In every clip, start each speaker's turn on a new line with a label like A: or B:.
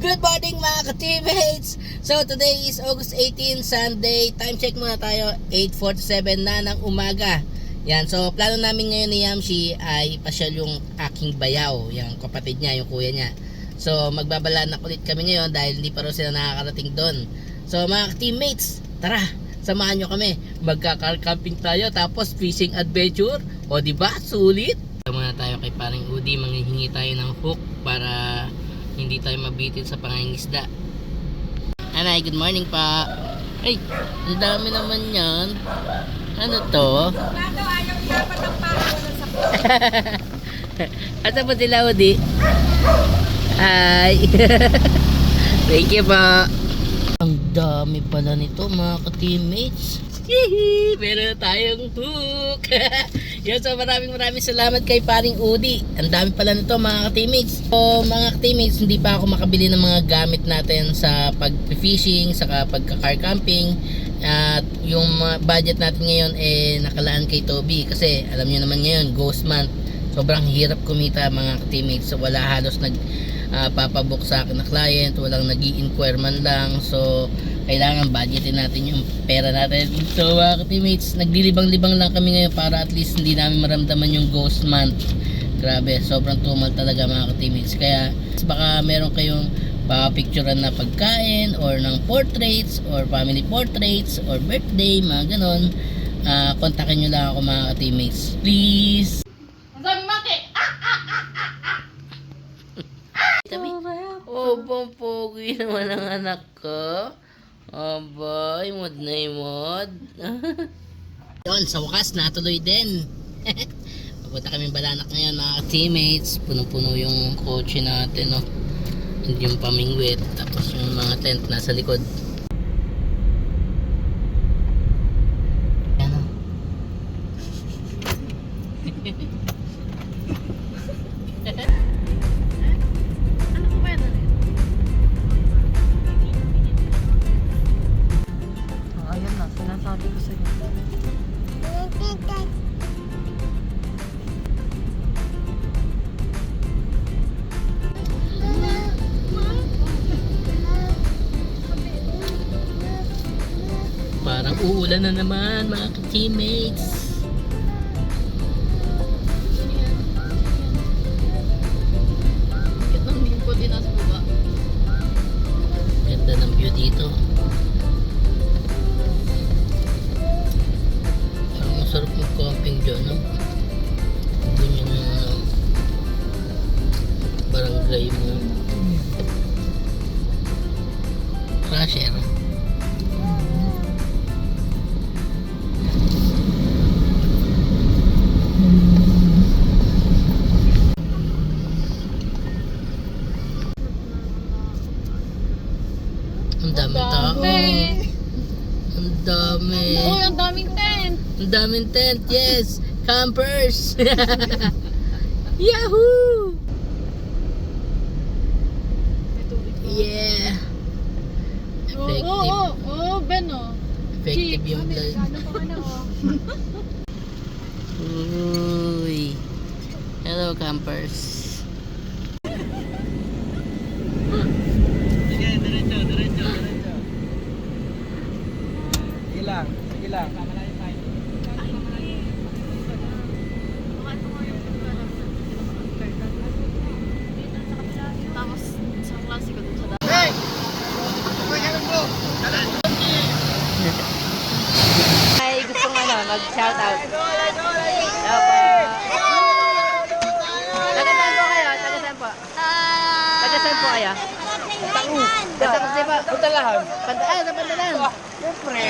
A: Good morning mga ka-teammates! So today is August 18, Sunday. Time check muna tayo, 8.47 na ng umaga. Yan, so plano namin ngayon ni Yamshi ay pasyal yung aking bayaw, yung kapatid niya, yung kuya niya. So magbabalanak ulit kami ngayon dahil hindi pa rin sila nakakarating doon. So mga ka-teammates, tara! Samahan nyo kami. Magka-car camping tayo tapos fishing adventure. O di ba? Sulit! Muna tayo kay paring Udi, manghihingi tayo ng hook para hindi tayo mabitin sa pangangisda. Anay, good morning pa. Ay, ang dami naman yan. Ano to?
B: Bago ayaw dapat ang pako sa
A: Asa po sila, Udi? Hi! Thank you pa. Ang dami pala nito mga ka-teammates. Hihi! Meron tayong hook! Yan, so maraming maraming salamat kay paring Udi. Ang dami pala nito mga ka-teammates. So mga ka-teammates, hindi pa ako makabili ng mga gamit natin sa pag-fishing, sa pagka-car camping. At yung budget natin ngayon eh nakalaan kay Toby kasi alam niyo naman ngayon, ghost month. Sobrang hirap kumita mga ka-teammates. So wala halos nag ah, papabook sa akin na client, walang nag inquire man lang. So, kailangan budgetin natin yung pera natin. So, mga teammates, naglilibang-libang lang kami ngayon para at least hindi namin maramdaman yung ghost month. Grabe, sobrang tumal talaga mga teammates. Kaya, baka meron kayong pa-picturean na pagkain or ng portraits or family portraits or birthday, mga ganon. Ah, kontakin nyo lang ako mga teammates. Please!
B: Sabi.
A: Oh, bang pogi naman ang anak ko. Aba, imod na imod. Yun, sa wakas, natuloy din. Papunta kami balanak ngayon mga teammates. Punong-puno yung kotse natin, no. And yung pamingwit. Tapos yung mga tent nasa likod.
C: Na
A: naman mga teammates.
B: Baba?
A: Ganda ng view dito. Parang masarap mag-camping dyan, no? Ganyan yung ano, barangay mo. Crusher.
B: Daming tent,
A: yes. Campers. Yahoo! Yeah.
B: Oo,
A: Effective.
B: oo, oo, Ben oh.
A: Effective yung vlog.
B: Ano ka na oh.
A: Uy. Hello, campers.
D: Sige lang, sige lang.
B: Tapos sa klase ko dun sa
A: Ay, gusto ano, mag-shout out. Hello po. Taga saan po kayo? Taga saan po? Taga saan po kayo? Tangu. Taga kasi po.
D: Putalahan.
A: Panta, ah, sa pantalan.
D: Siyempre.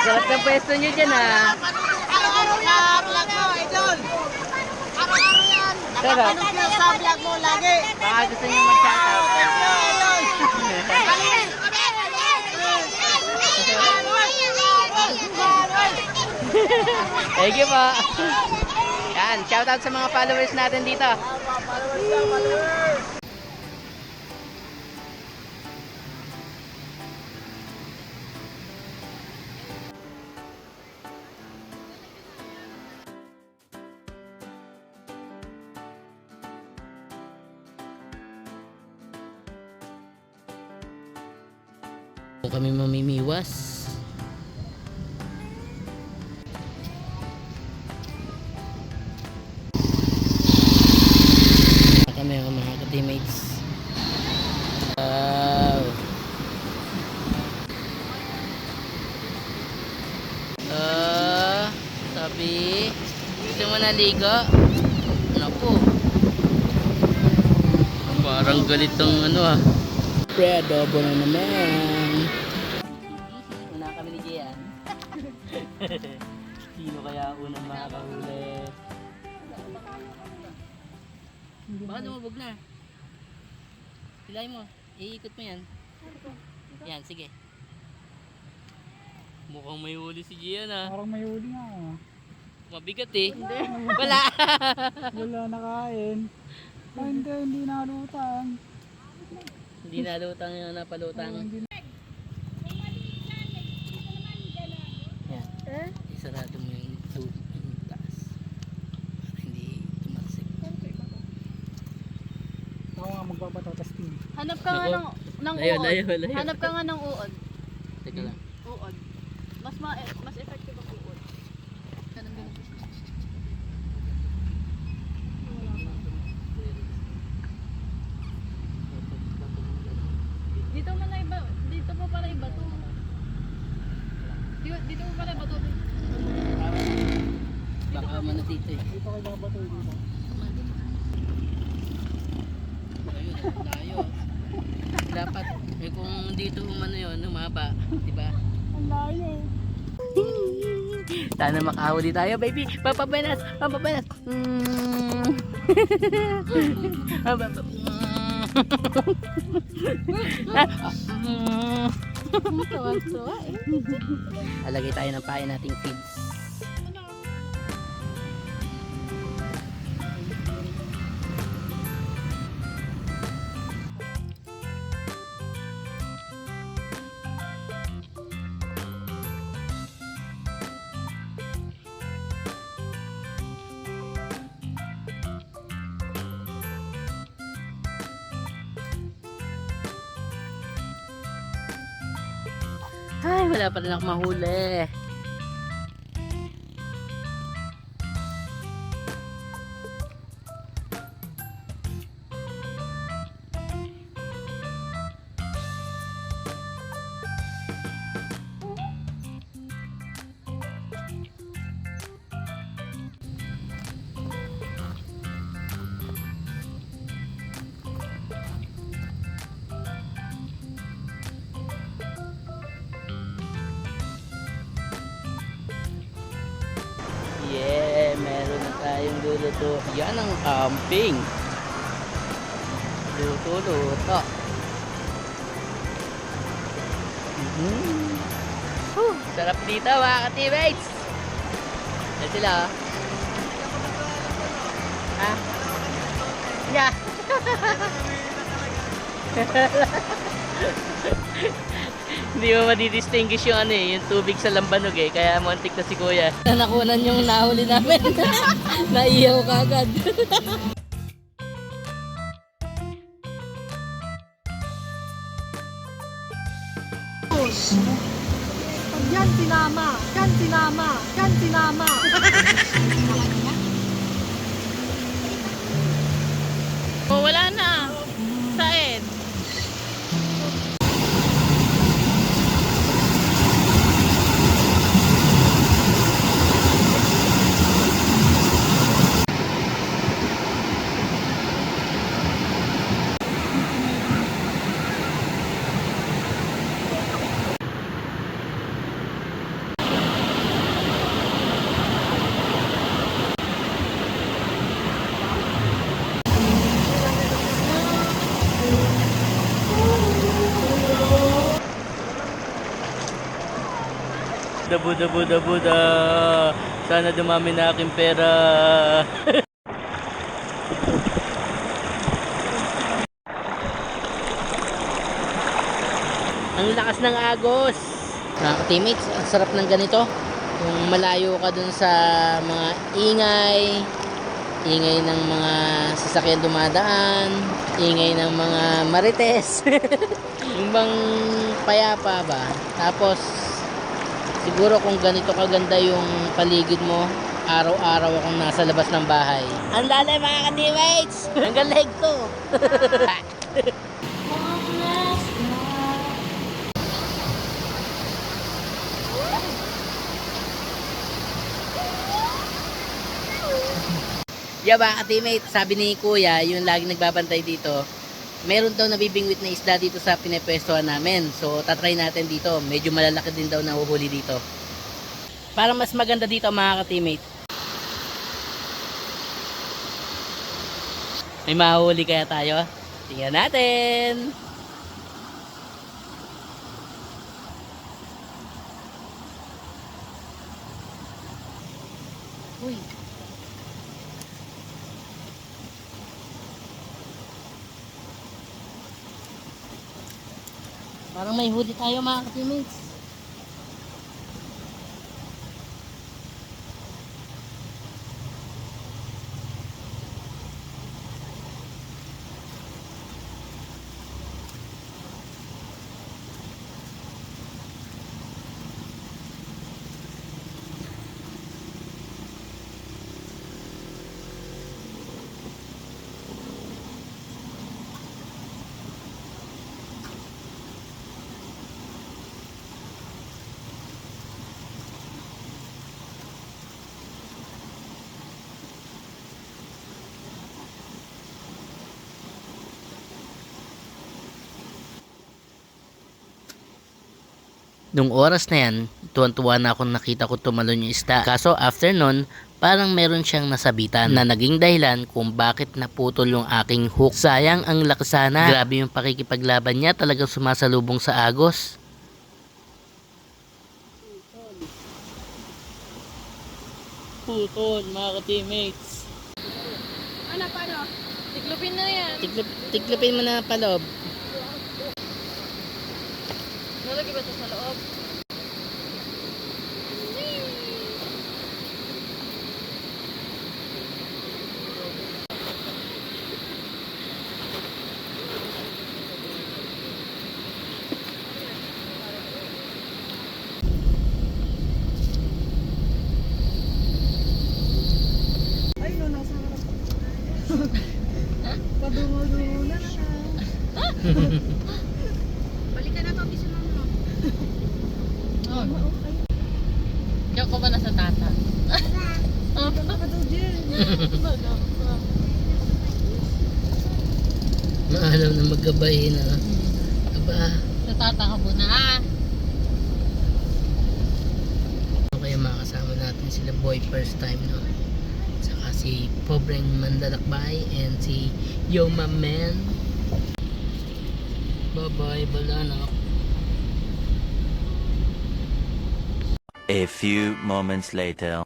A: Sarap ng pwesto nyo dyan ah.
B: Araw-araw yan! Vlog mo, idol! Araw-araw na sa vlog mo lagi!
A: Baka gusto nyo mag-shout out. Thank you po. Yan, shout out sa mga followers natin dito.
D: Followers followers.
A: Naligo? Naku. Parang galit ang ano ah. Pre, adobo na naman. Una kami ni Gian. Sino kaya unang makakahuli? Baka dumabog na. Pilay mo. Iikot mo yan. Yan, sige. Mukhang may huli si Gian ah.
D: Parang may huli nga. ah.
A: Mabigat eh. Wala.
D: Wala nakain. Ay, hindi, hindi nalutan.
A: Hindi nalutang yung napalutang. Yan. Isarado mo yung hindi
D: testing.
C: Hanap ka nga ng, ng uod. Hanap ka nga ng uod.
A: Teka lang.
C: Uod. Mas ma mas effective ang uod. Ganun ganun. Dito man na iba, dito po pala iba to. Dito, dito po pala iba to.
A: Baka manatito eh.
D: Dito kayo babato dito.
A: Ayun, tayo. Dapat, eh kung dito umano yun, umaba, di ba?
D: Ang layo.
A: Sana makahuli tayo, baby. Papabanas, papabanas. Mm. Papa- Mm.
C: Tuwa-tuwa eh.
A: Alagay tayo ng pain nating feeds. Wala pa rin ako mahuli. Luluto. Yan ang camping. Luto-luto. Mm-hmm. Whew, sarap dito mga ka-teammates. Yan sila oh. Ha? Yeah. Hindi mo madidistinguish yung ano eh, yung tubig sa lambanog eh, kaya montik na si kuya. Nakunan yung nahuli namin. Naiyaw ka agad.
C: Yan sinama! Yan sinama! Yan sinama!
A: Oh, wala na. Dabu, dabu, dabu, da. Sana dumami na aking pera. ang lakas ng agos. Mga teammates, ang sarap ng ganito. Yung malayo ka dun sa mga ingay, ingay ng mga sasakyan dumadaan, ingay ng mga marites. yung bang payapa ba? Tapos, siguro kung ganito kaganda yung paligid mo, araw-araw akong nasa labas ng bahay. Ang lalay mga ka-teammates! Hanggang leg ko! Yeah ba, teammate, sabi ni Kuya, yung lagi nagbabantay dito, meron daw nabibingwit na isda dito sa pinepwestuhan namin. So, tatry natin dito. Medyo malalaki din daw na uhuli dito. Para mas maganda dito mga ka-teammate. May mahuli kaya tayo? Tingnan natin! Uy, Parang may huli tayo mga ka-teammates. Nung oras na yan, tuwan-tuwa na akong nakita ko tumalon yung isda. Kaso after nun, parang meron siyang nasabitan na naging dahilan kung bakit naputol yung aking hook. Sayang ang laksana. Grabe yung pakikipaglaban niya, talagang sumasalubong sa agos. Putol, mga ka-teammates.
C: Ano, paano? Tiklupin na yan.
A: Tiklip, tiklipin mo na palob.
C: Nalagay ba ito sa loob?
B: Ay, no, nasa harap. Padungo-dungo na siya. Balikan na to, bisa mo mo.
A: Oh. Ikaw ko ba nasa tata? Maalam na magkabay na. Aba,
C: Natata ka muna ah.
A: ano kaya makasama natin sila boy first time no? Saka si Pobreng Mandalakbay and si Yo Ma Man. Bye bye, Balana.
E: A few moments later.